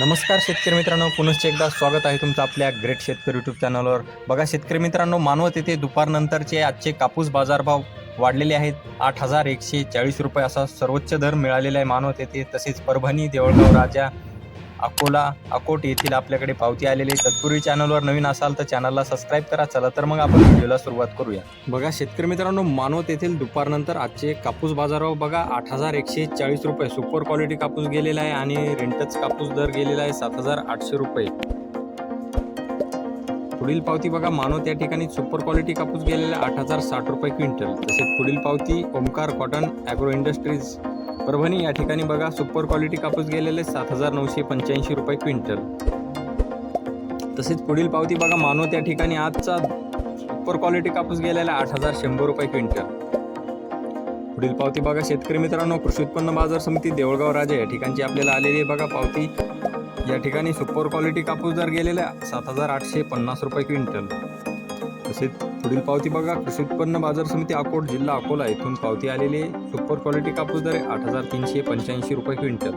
नमस्कार शेतकरी मित्रांनो पुनश्च एकदा स्वागत आहे तुमचं आपल्या ग्रेट शेतकरी यूट्यूब चॅनलवर बघा शेतकरी मित्रांनो मानवत येथे दुपारनंतरचे आजचे कापूस बाजारभाव वाढलेले आहेत. आठ हजार एकशे चाळीस रुपये असा सर्वोच्च दर मिळालेला आहे मानवत येथे. तसेच परभणी देवळगाव राजा अकोला अकोट येथील आपल्याकडे पावती आलेली आहे. तत्पूर्वी चॅनलवर नवीन असाल तर चॅनलला सबस्क्राईब करा. चला तर मग आपण व्हिडिओला सुरुवात करूया. बघा शेतकरी मित्रांनो मानवत येथील दुपारनंतर आजचे कापूस बाजारावर बघा आठ हजार एकशे चाळीस रुपये. सुपर क्वालिटी कापूस गेलेला आहे आणि रेंटच कापूस दर गेलेला आहे सात हजार आठशे रुपये. पुढील पावती बघा. मानव त्या ठिकाणी सुपर क्वालिटी कापूस गेलेला आठ हजार साठ रुपये क्विंटल. तसेच पुढील पावती Omkar cotton agro industries Parbhani या ठिकाणी बघा. सुपर क्वालिटी कापूस गेलेले सात हजार नऊशे पंच्याऐंशी रुपये क्विंटल. तसेच पुढील पावती बघा. मानव त्या ठिकाणी आजचा सुपर क्वालिटी कापूस गेलेला आठ हजार शंभर रुपये क्विंटल. पुढील पावती बघा. शेतकरी मित्रांनो कृषी उत्पन्न बाजार समिती देवळगाव राजा या ठिकाणची आपल्याला आलेली आहे. बघा पावती या ठिकाणी सुपर क्वालिटी कापूस दर गेलेला सात हजार आठशे पन्नास रुपये क्विंटल. तसेच पुढील पावती बघा कृषी उत्पन्न बाजार समिती अकोट जिल्हा अकोला येथून पावती आलेली आहे. सुपर क्वालिटी कापूस दर आहे आठ हजार तीनशे पंच्याऐंशी रुपये क्विंटल.